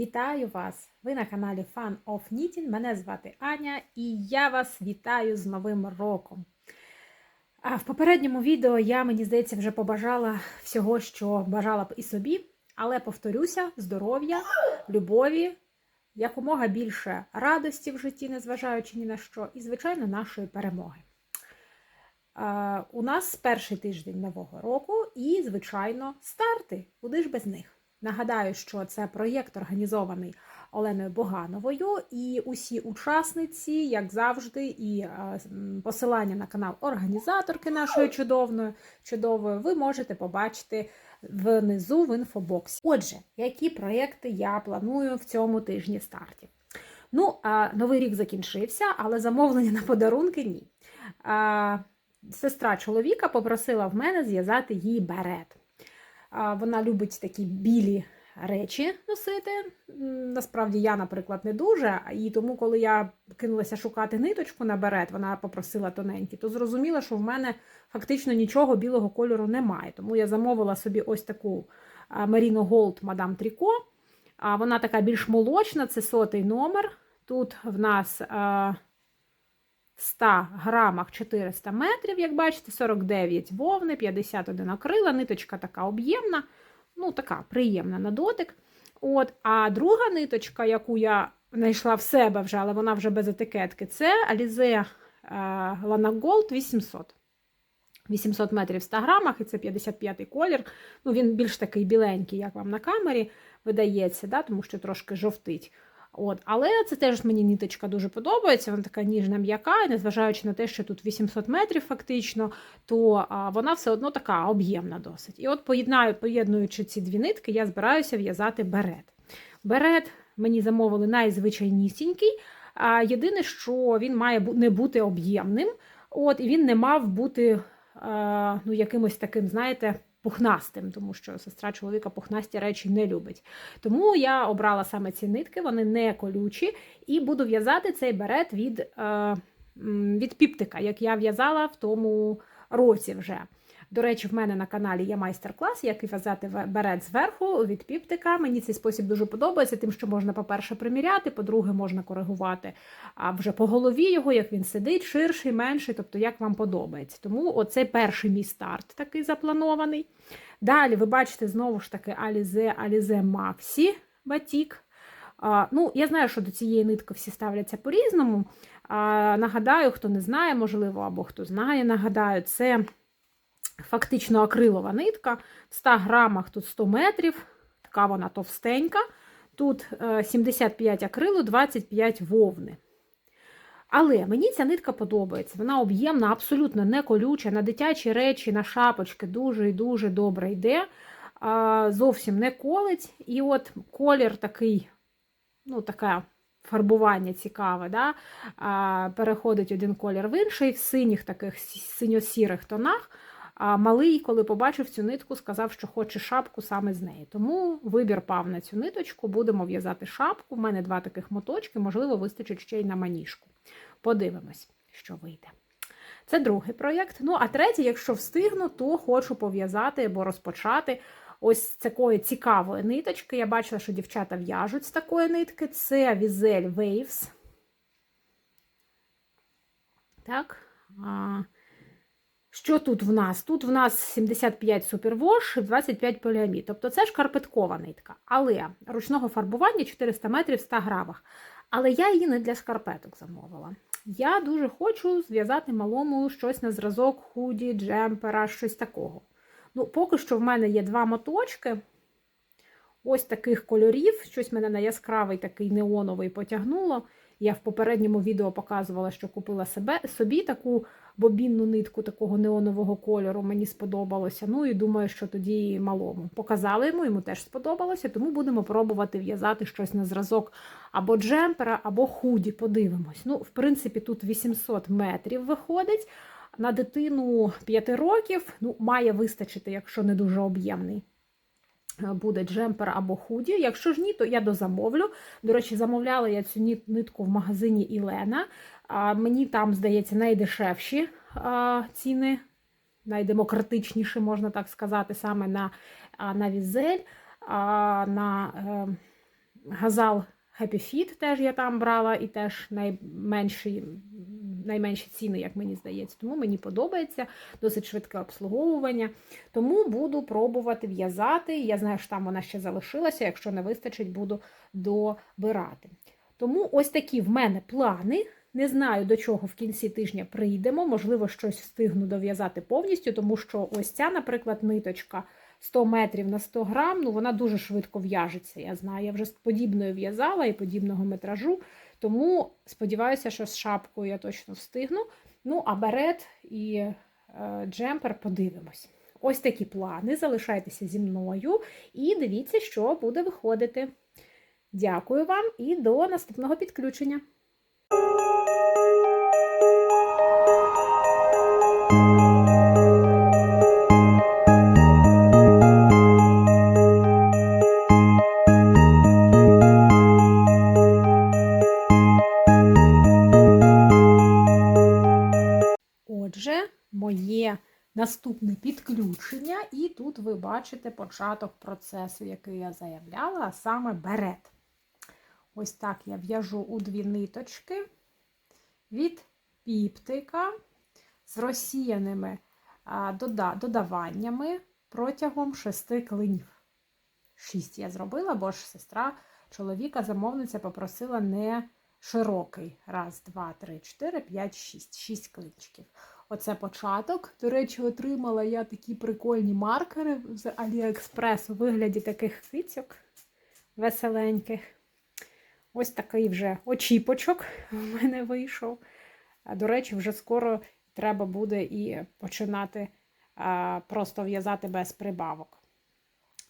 Вітаю вас! Ви на каналі Fun of Knitting. Мене звати Аня і я вас вітаю з Новим роком. А в попередньому відео я, мені здається, вже побажала всього, що бажала б і собі, але повторюся: здоров'я, любові, якомога більше радості в житті, незважаючи ні на що, і, звичайно, нашої перемоги. А, У нас перший тиждень нового року і, звичайно, старти. Куди ж без них? Нагадаю, що це проєкт організований Оленою Богановою, і усі учасниці, як завжди, і е, посилання на канал організаторки нашої чудовної, чудової, ви можете побачити внизу в інфобоксі. Отже, які проєкти я планую в цьому тижні стартів? Ну, новий рік закінчився, але замовлення на подарунки ні. Сестра чоловіка попросила в мене зв'язати їй берет. Вона любить такі білі речі носити. Насправді, я, наприклад, не дуже. І тому, коли я кинулася шукати ниточку на берет, вона попросила тоненькі, то зрозуміла, що в мене фактично нічого білого кольору немає. Тому я замовила собі ось таку Merino Gold Madame Tricot. Вона така більш молочна, це сотий номер. Тут в нас. 100 грамах 400 метрів, як бачите, 49 вовни, 51 акрила, ниточка така об'ємна, ну, така приємна на дотик. От, А друга ниточка, яку я знайшла в себе вже, але вона вже без етикетки, це Alize Lana Gold 800. 800 метрів в 100 грамах, і це 55-й колір. Ну, Він більш такий біленький, як вам на камері видається, да, тому що трошки жовтить. От, Але це теж мені ніточка дуже подобається, вона така ніжна м'яка, і незважаючи на те, що тут 800 метрів фактично, то вона все одно така об'ємна досить. І от поєднаю, поєднуючи ці дві нитки, я збираюся в'язати берет. Берет мені замовили найзвичайнісінький, а єдине, що він має не бути об'ємним, от, і він не мав бути ну, якимось таким, знаєте, пухнастим, тому що сестра чоловіка пухнасті речі не любить. Тому я обрала саме ці нитки, вони не колючі, і буду в'язати цей берет від, е, від піптика, як я в'язала в тому році вже. До речі, в мене на каналі є майстер-клас, як в'язати берет зверху від піптика. Мені цей спосіб дуже подобається, тим, що можна, по-перше, приміряти, по-друге, можна коригувати а вже по голові його, як він сидить, ширший, менший, тобто як вам подобається. Тому оцей перший мій старт такий запланований. Далі, ви бачите, знову ж таки, Alize Alize Maxi батік. А, ну, Я знаю, що до цієї нитки всі ставляться по-різному. Нагадаю, хто не знає, можливо, або хто знає, нагадаю, це фактично акрилова нитка. В 100 грамах тут 100 метрів, така вона товстенька. Тут 75 е, акрилу, 25 вовни. Але мені ця нитка подобається. Вона об'ємна, абсолютно не колюча, на дитячі речі, на шапочки дуже і дуже добре йде. Зовсім не колить. І от колір такий, ну, таке фарбування цікаве. да? Переходить один колір в інший, в синіх таких синьо-сірих тонах. А малий, коли побачив цю нитку, сказав, що хоче шапку саме з неї. Тому вибір пав на цю ниточку, будемо в'язати шапку. У мене два таких моточки, можливо, вистачить ще й на маніжку. Подивимось, що вийде. Це другий проєкт. Ну, а третій, якщо встигну, то хочу пов'язати або розпочати ось такої цікавої ниточки. Я бачила, що дівчата в'яжуть з такої нитки. Це Візель Waves. Так. Що тут в нас? Тут в нас 75 супервош, 25 поліамід. Тобто це шкарпеткова нитка. Але ручного фарбування 400 метрів в 100 грамах. Але я її не для шкарпеток замовила. Я дуже хочу зв'язати малому щось на зразок худі, джемпера, щось такого. Ну, Поки що в мене є два моточки. Ось таких кольорів. Щось мене на яскравий такий неоновий потягнуло. Я в попередньому відео показувала, що купила себе, собі таку бобінну нитку такого неонового кольору, мені сподобалося. Ну і думаю, що тоді малому. Показали йому, йому теж сподобалося, тому будемо пробувати в'язати щось на зразок або джемпера, або худі. Подивимось. Ну, в принципі, тут 800 метрів виходить. На дитину 5 років ну, має вистачити, якщо не дуже об'ємний. Буде джемпер або худі. Якщо ж ні, то я дозамовлю. До речі, замовляла я цю нитку в магазині Ілена. Мені там, здається, найдешевші ціни, найдемократичніші, можна так сказати, саме на на візель, на газал Happy Fit теж я там брала, і теж найменші, найменші ціни, як мені здається. Тому мені подобається досить швидке обслуговування. Тому буду пробувати в'язати. Я знаю, що там вона ще залишилася. Якщо не вистачить, буду добирати. Тому ось такі в мене плани. Не знаю, до чого в кінці тижня прийдемо. Можливо, щось встигну дов'язати повністю, тому що ось ця, наприклад, ниточка 100 метрів на 100 грам, ну вона дуже швидко в'яжеться. Я знаю, я вже подібною в'язала і подібного метражу. Тому сподіваюся, що з шапкою я точно встигну. Ну, а берет і е, джемпер подивимось. Ось такі плани. Залишайтеся зі мною і дивіться, що буде виходити. Дякую вам і до наступного підключення. Наступне підключення, і тут ви бачите початок процесу, який я заявляла, а саме берет. Ось так я в'яжу у дві ниточки від піптика з розсіяними додаваннями протягом шести клинів. Шість я зробила, бо ж сестра чоловіка, замовниця попросила не широкий. Раз, два, три, чотири, п'ять, шість. Шість клинчиків. Оце початок. До речі, отримала я такі прикольні маркери з Аліекспрес у вигляді таких кицьок веселеньких. Ось такий вже очіпочок у мене вийшов. До речі, вже скоро треба буде і починати просто в'язати без прибавок.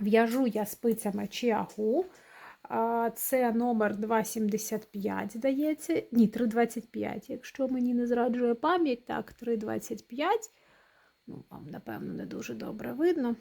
В'яжу я спицями чиагу. Це номер 2,75, здається. Ні, 3,25. Якщо мені не зраджує пам'ять, так, 3,25. Ну, вам, напевно, не дуже добре видно.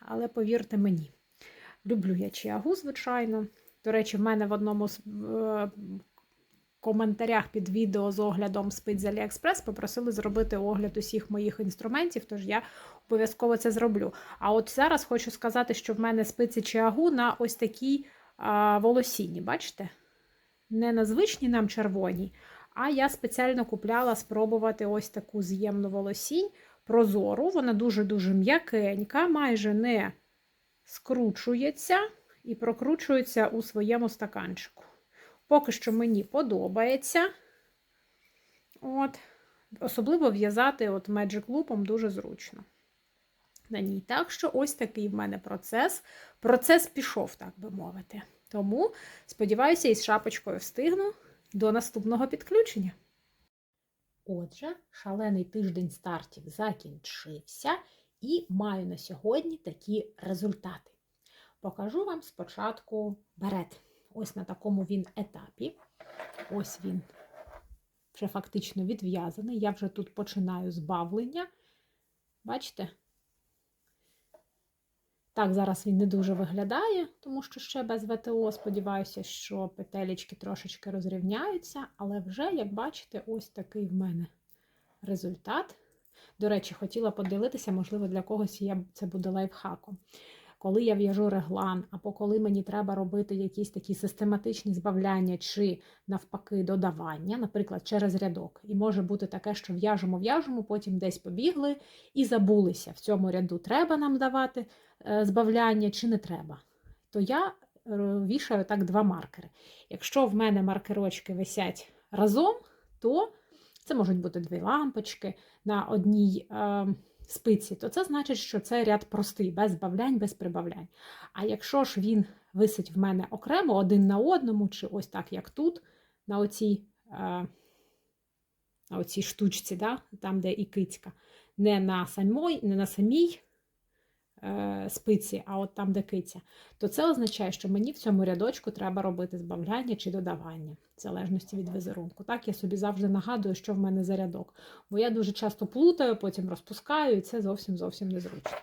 Але повірте мені, люблю я чиагу, звичайно. До речі, в мене в одному з коментарях під відео з оглядом спиць з AliExpress попросили зробити огляд усіх моїх інструментів, тож я обов'язково це зроблю. А от зараз хочу сказати, що в мене спиці чиагу на ось такій волосінні, бачите? Не на звичній нам червоній, а я спеціально купляла спробувати ось таку з'ємну волосінь, прозору. Вона дуже-дуже м'якенька, майже не скручується і прокручується у своєму стаканчику. Поки що мені подобається. От. Особливо в'язати от Magic Loop дуже зручно. На ній. Так що ось такий в мене процес. Процес пішов, так би мовити. Тому, сподіваюся, із шапочкою встигну до наступного підключення. Отже, шалений тиждень стартів закінчився, і маю на сьогодні такі результати. Покажу вам спочатку берет. Ось на такому він етапі. Ось він вже фактично відв'язаний. Я вже тут починаю збавлення. Бачите? Так, зараз він не дуже виглядає, тому що ще без ВТО. Сподіваюся, що петелечки трошечки розрівняються, але вже, як бачите, ось такий в мене результат. До речі, хотіла поділитися, можливо, для когось я, це буде лайфхаком. Коли я в'яжу реглан, або коли мені треба робити якісь такі систематичні збавляння чи, навпаки, додавання, наприклад, через рядок. І може бути таке, що в'яжемо, в'яжемо, потім десь побігли і забулися. В цьому ряду треба нам давати е, збавляння чи не треба. То я е, вішаю так два маркери. Якщо в мене маркерочки висять разом, то це можуть бути дві лампочки на одній. Е, спиці, то це значить, що це ряд простий, без збавлянь, без прибавлянь. А якщо ж він висить в мене окремо один на одному, чи ось так, як тут, на оцій е, на оцій штучці, да, там, де і кицька, не на самій, не на самій спиці, а от там, де киця, то це означає, що мені в цьому рядочку треба робити збавляння чи додавання, в залежності від візерунку. Так, я собі завжди нагадую, що в мене за рядок. Бо я дуже часто плутаю, потім розпускаю, і це зовсім зовсім незручно.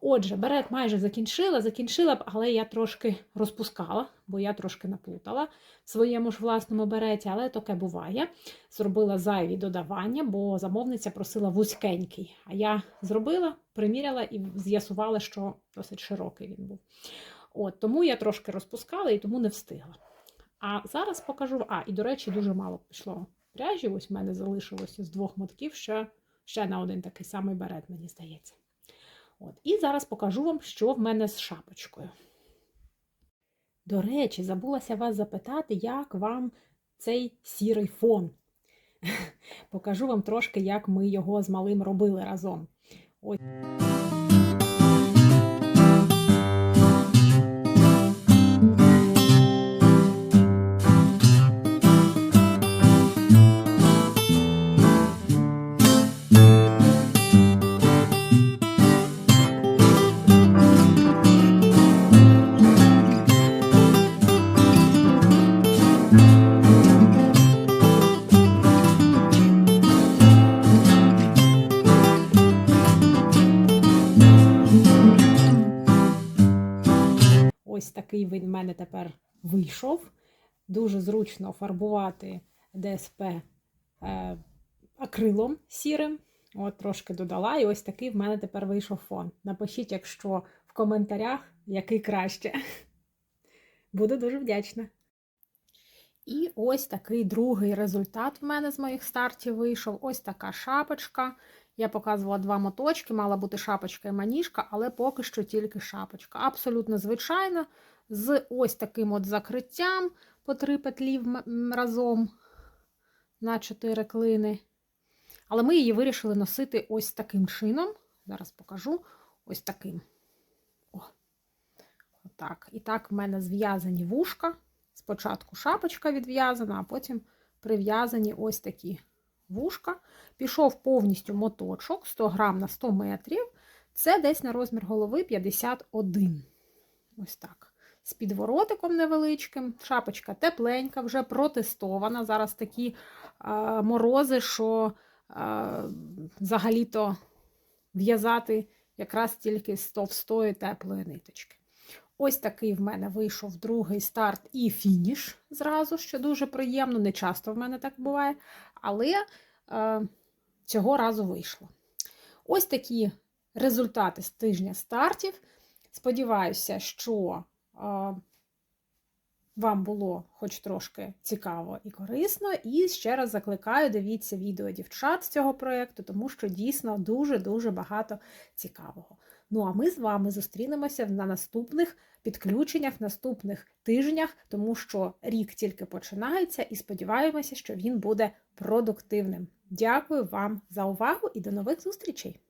Отже, берет майже закінчила, закінчила б, але я трошки розпускала, бо я трошки наплутала в своєму ж власному береті, але таке буває. Зробила зайві додавання, бо замовниця просила вузькенький. А я зробила, приміряла і з'ясувала, що досить широкий він був. От, Тому я трошки розпускала і тому не встигла. А зараз покажу. А, і, до речі, дуже мало пішло пряжі. Ось в мене залишилося з двох мотків ще, ще на один такий самий берет, мені здається. От. І зараз покажу вам, що в мене з шапочкою. До речі, забулася вас запитати, як вам цей сірий фон. Покажу вам трошки, як ми його з малим робили разом. Ось. Такий він в мене тепер вийшов. Дуже зручно фарбувати ДСП е, акрилом сірим. От трошки додала, і ось такий в мене тепер вийшов фон. Напишіть, якщо в коментарях, який краще. Буду дуже вдячна. І ось такий другий результат в мене з моїх стартів вийшов. Ось така шапочка. Я показувала два моточки, мала бути шапочка і маніжка, але поки що тільки шапочка. Абсолютно звичайна, з ось таким от закриттям по три петлі разом на чотири клини. Але ми її вирішили носити ось таким чином. Зараз покажу ось таким. О, отак. І так в мене зв'язані вушка. Спочатку шапочка відв'язана, а потім прив'язані ось такі вушка. Пішов повністю моточок 100 грам на 100 метрів. Це десь на розмір голови 51. Ось так. З підворотиком невеличким. Шапочка тепленька, вже протестована. Зараз такі а, морози, що а, взагалі-то в'язати якраз тільки з товстої теплої ниточки. Ось такий в мене вийшов другий старт і фініш зразу, що дуже приємно. Не часто в мене так буває, але е, цього разу вийшло. Ось такі результати з тижня стартів. Сподіваюся, що е, вам було хоч трошки цікаво і корисно. І ще раз закликаю, дивіться відео дівчат з цього проєкту, тому що дійсно дуже-дуже багато цікавого. Ну а ми з вами зустрінемося на наступних підключеннях наступних тижнях, тому що рік тільки починається, і сподіваємося, що він буде продуктивним. Дякую вам за увагу і до нових зустрічей!